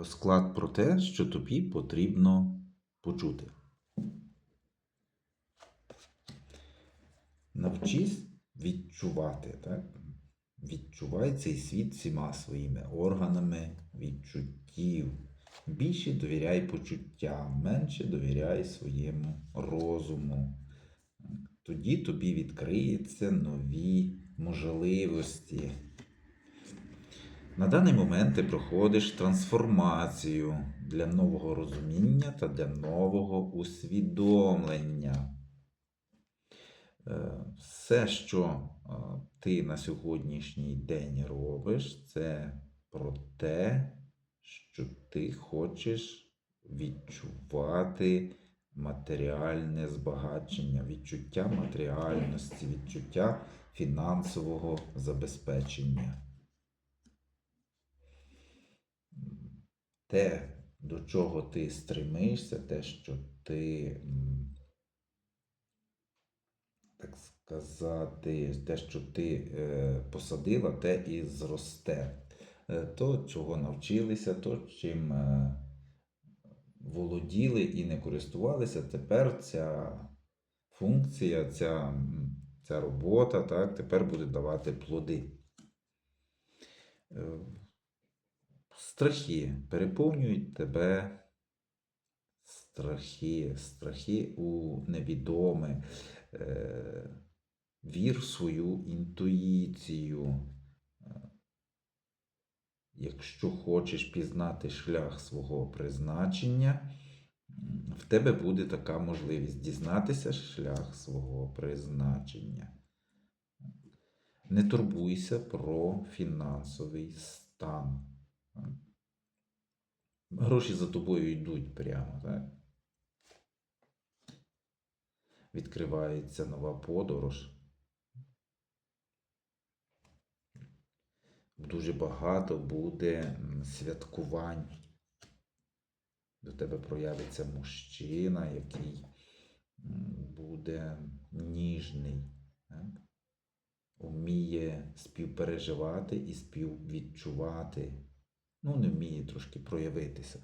Розклад про те, що тобі потрібно почути. Навчись відчувати, так? Відчувай цей світ всіма своїми органами відчуттів. Більше довіряй почуттям, менше довіряй своєму розуму. Тоді тобі відкриються нові можливості. На даний момент ти проходиш трансформацію для нового розуміння та для нового усвідомлення. Е, Все, що е, ти на сьогоднішній день робиш, це про те, що ти хочеш відчувати матеріальне збагачення, відчуття матеріальності, відчуття фінансового забезпечення. Те, до чого ти стремишся, те, що ти, так сказати, те, що ти е, посадила, те і зросте. Е, То, чого навчилися, то, чим е, володіли і не користувалися, тепер ця функція, ця, ця робота, так, тепер буде давати плоди. Страхи переповнюють тебе страхи, страхи у невідоме. Е, Вір в свою інтуїцію. Якщо хочеш пізнати шлях свого призначення, в тебе буде така можливість дізнатися шлях свого призначення. Не турбуйся про фінансовий стан. Гроші за тобою йдуть прямо, так? Відкривається нова подорож. Дуже багато буде святкувань. До тебе проявиться мужчина, який буде ніжний, так? вміє співпереживати і співвідчувати. Ну, не вміє трошки проявитися.